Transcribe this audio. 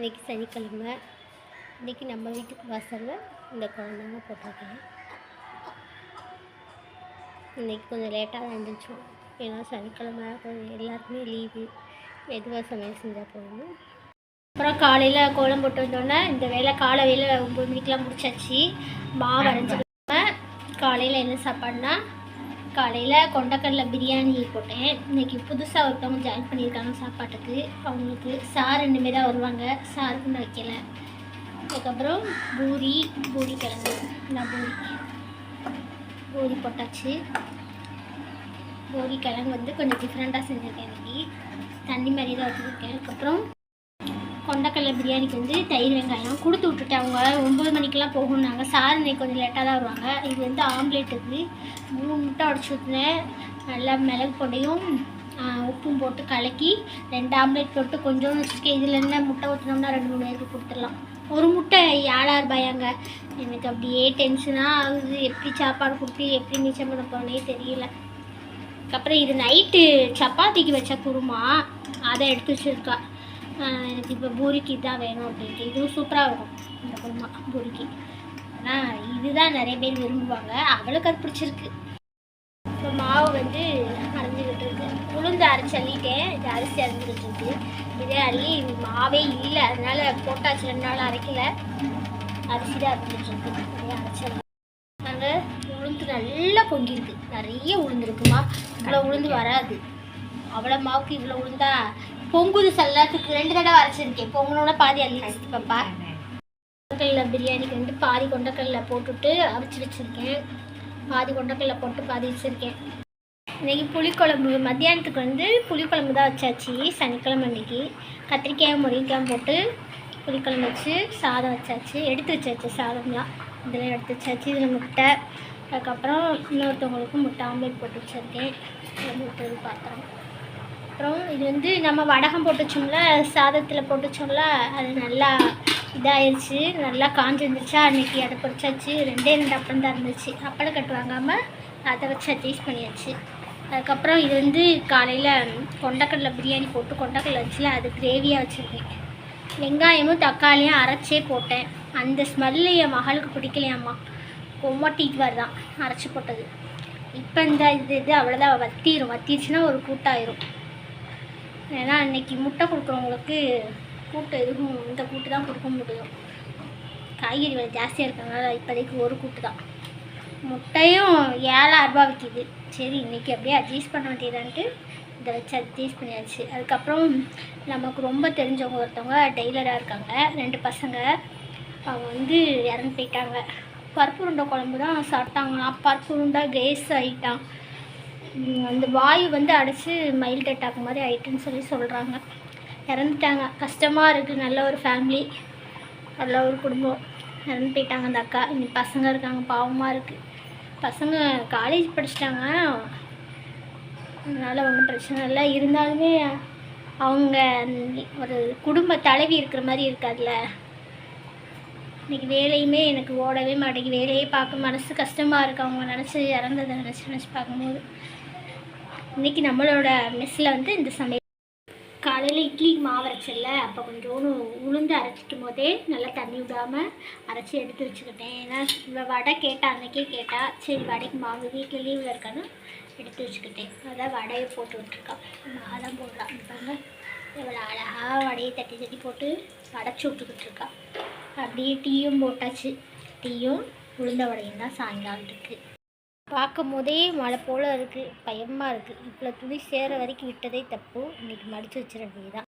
இன்றைக்கி சனிக்கிழமை. இன்றைக்கி நம்ம வீட்டுக்கு வாசலில் இந்த குழந்தைங்க போட்டிருக்கேன் இன்றைக்கி கொஞ்சம் லேட்டாக தான் இருந்துச்சோம் ஏன்னா சனிக்கிழமை கொஞ்சம் எல்லாருக்குமே லீவு மெதுவாக சமையல் செஞ்சால் போதும். அப்புறம் காலையில் கோலம் போட்டு வந்தோடனே இந்த வேலை காலை வேலை ஒம்பது மணிக்கெலாம் முடிச்சாச்சு. மாவு அரைஞ்சிருக்காம காலையில் என்ன சாப்பாடுனா காலையில் கொண்டக்கடலை பிரியாணி போட்டேன். இன்னைக்கு புதுசாக ஒருத்தவங்க ஜாயின் பண்ணியிருக்காங்க சாப்பாட்டுக்கு. அவங்களுக்கு சார் ரெண்டுமே தான் வருவாங்க. சாருக்கு நான் வைக்கல. அதுக்கப்புறம் பூரி பூரி கிழங்கு. நான் பூரி பூரி போட்டாச்சு. பூரி கிழங்கு வந்து கொஞ்சம் டிஃப்ரெண்ட்டாக செஞ்சுருக்கேன் இன்றைக்கி தண்ணி மாதிரி தான் வச்சுருக்கேன். அதுக்கப்புறம் கொண்டக்கடலை பிரியாணிக்கு வந்து தயிர் வெங்காயம் கொடுத்து விட்டுட்டேன் அவங்க ஒம்பது மணிக்கெலாம் போகணுன்னாங்க சார் இன்னைக்கு கொஞ்சம் லேட்டாக தான் வருவாங்க. இது வந்து ஆம்லேட்டுக்கு மூணு முட்டை உடச்சி ஊற்றினேன் நல்லா மிளகு பொடியும் உப்பும் போட்டு கலக்கி ரெண்டு ஆம்லேட் போட்டு கொஞ்சோண்டு வச்சுருக்கேன் இதில் என்ன முட்டை ஊற்றினோம்னா ரெண்டு மூணு பேருக்கு கொடுத்துடலாம். ஒரு முட்டை ஏழாயிரம் ரூபாயாங்க எனக்கு அப்படியே டென்ஷனாக ஆகுது. எப்படி சாப்பாடு கொடுத்து எப்படி மிச்சம் பண்ண போனே தெரியல. அதுக்கப்புறம் இது நைட்டு சப்பாத்திக்கு வச்ச குருமா. அதை எடுத்து வச்சுருக்கா. எனக்கு இப்போ பூரிக்கு தான் வேணும் அப்படின்ட்டு. இதுவும் சூப்பராக இருக்கும். இந்த குருமா பூரிக்கு. ஆனால் இதுதான் நிறைய பேர் விரும்புவாங்க. அவளுக்கு அது பிடிச்சிருக்கு. இப்போ மாவு வந்து அரைஞ்சிக்கிட்டு இருக்கு. உளுந்து அரைச்சி அள்ளிட்டேன். இது அரிசி அரைஞ்சிக்கிட்டு இருக்கு. இதே அள்ளி மாவே இல்லை. அதனால போட்டாச்சு. ரெண்டு நாள் அரைக்கல. அரிசி தான் அரைஞ்சிட்டு இருக்கு. நிறைய அரைச்சி நாங்கள் உளுந்து நல்லா பொங்கியிருக்கு. நிறைய உளுந்து இருக்குமா. இவ்வளோ உளுந்து வராது. அவ்வளோ மாவுக்கு இவ்வளோ உளுந்தா பொங்குது சல்லாத்துக்கு ரெண்டு தடவை அரைச்சிருக்கேன் பொங்கலோட பாதி அள்ளி பாப்பா. கொண்டக்கல்லில் பிரியாணிக்கு வந்து பாதி கொண்டக்கல்லில் போட்டுட்டு அரைச்சி வச்சுருக்கேன். பாதி கொண்டக்கல்லில் போட்டு பாதி வச்சுருக்கேன். இன்றைக்கி புளிக்குழம்பு. மத்தியானத்துக்கு வந்து புளிக்குழம்பு தான் வச்சாச்சு. சனிக்கிழமை அன்னைக்கு கத்திரிக்காய் முருங்கைக்காய் போட்டு புளிக்குழம்பு வச்சு சாதம் வச்சாச்சு. எடுத்து வச்சாச்சு சாதம்லாம். இதெல்லாம் எடுத்து வச்சாச்சு. இதில் முட்டை. அதுக்கப்புறம் இன்னொருத்தவங்களுக்கு முட்டை ஆம்லேட் போட்டு வச்சுருக்கேன். முட்டை பாத்திரம் அப்புறம் இது வந்து நம்ம வடகம் போட்டுச்சோம்ல சாதத்தில் போட்டுச்சோம்ல அது நல்லா இதாயிருச்சு நல்லா காஞ்சு இருந்துச்சா அன்னைக்கு அதை பொரிச்சாச்சு ரெண்டே ரெண்டு அப்பளம் தான் இருந்துச்சு. அப்பளம் கட்டு வாங்காமல் அதை வச்சு அட்ஜஸ்ட் பண்ணியாச்சு. அதுக்கப்புறம் இது வந்து காலையில் கொண்டக்கடலை பிரியாணி போட்டு கொண்டக்கடலை வச்சுல அது கிரேவியாக வச்சுருக்கேன் வெங்காயமும் தக்காளியும் அரைச்சே போட்டேன். அந்த ஸ்மெல்லு என் மகளுக்கு பிடிக்கலையாம்மா. கொம்மட்டிட்டு வருதான் அரைச்சி போட்டது. இப்போ இந்த இது இது அவ்வளோதான் வத்திரும். வத்திருச்சுன்னா ஒரு கூட்டாயிரும். ஏன்னா இன்றைக்கி முட்டை கொடுக்குறவங்களுக்கு கூட்டு எதுவும் இந்த கூட்டு தான் கொடுக்க முடியும். காய்கறி விலை ஜாஸ்தியாக இருக்கிறதுனால இப்போதைக்கு ஒரு கூட்டு தான். முட்டையும் ஏழாயிரரூபா விற்கிது சரி இன்னைக்கு அப்படியே அட்ஜஸ்ட் பண்ண வேண்டியதான்ட்டு இதை வச்சு அட்ஜஸ்ட் பண்ணியாச்சு. அதுக்கப்புறம் நமக்கு ரொம்ப தெரிஞ்சவங்க ஒருத்தவங்க டெய்லராக இருக்காங்க. ரெண்டு பசங்க. அவங்க வந்து இறந்து போயிட்டாங்க. பருப்பு உருண்டை குழம்பு தான் சாப்பிட்டாங்களாம். பருப்பு உருண்டை கேஸ் ஆகிட்டான் அந்த வாயு வந்து அடைச்சி மைல்ட் அட்டாக் மாதிரி ஆயிட்டுன்னு சொல்லி சொல்கிறாங்க இறந்துட்டாங்க. கஷ்டமாக இருக்குது நல்ல ஒரு ஃபேமிலி நல்ல ஒரு குடும்பம். இறந்து போயிட்டாங்க அந்த அக்கா. இனி பசங்க இருக்காங்க. பாவமாக இருக்குது பசங்க காலேஜ் படிச்சிட்டாங்க. அதனால் ஒன்றும் பிரச்சனை இல்லை. இருந்தாலுமே அவங்க ஒரு குடும்ப தலைவி இருக்கிற மாதிரி இருக்காதுல்ல. இன்றைக்கி வேலையுமே எனக்கு ஓடவே மாட்டேங்குது. வேலையே பார்க்க மனசு கஷ்டமாக இருக்குது அவங்க நினச்சி இறந்ததை நினச்சி நினச்சி பார்க்கும்போது. இன்னைக்கு நம்மளோட மெஸ்ஸில் வந்து இந்த சமையல். காலையில் இட்லி மாவு அரைச்சல அப்போ கொஞ்சோண்டு உளுந்து அரைச்சிக்கும் போதே நல்லா தண்ணி விடாமல் அரைச்சி எடுத்து வச்சுக்கிட்டேன். ஏன்னா வடை கேட்டால் அன்றைக்கே கேட்டால் சரி வடைக்கு மாவு வீட்டில் லீவில் இருக்கான்னு எடுத்து வச்சுக்கிட்டேன். அதான் வடையை போட்டு விட்ருக்கான் அதான் போடுறான். பாருங்க. எவ்வளோ அழகாக வடையை தட்டி தட்டி போட்டு வடைச்சி விட்டுக்கிட்டு இருக்கா. அப்படியே டீயும் போட்டாச்சு. டீயும் உளுந்த வடையும் தான் சாயங்காலத்துக்கு பார்க்கும் போதே மழை போல் இருக்குது பயமாக இருக்குது இவ்வளோ துணி சேர வரைக்கும் விட்டதே தப்பு. இன்னைக்கு மடித்து வச்சிட வேண்டியதான்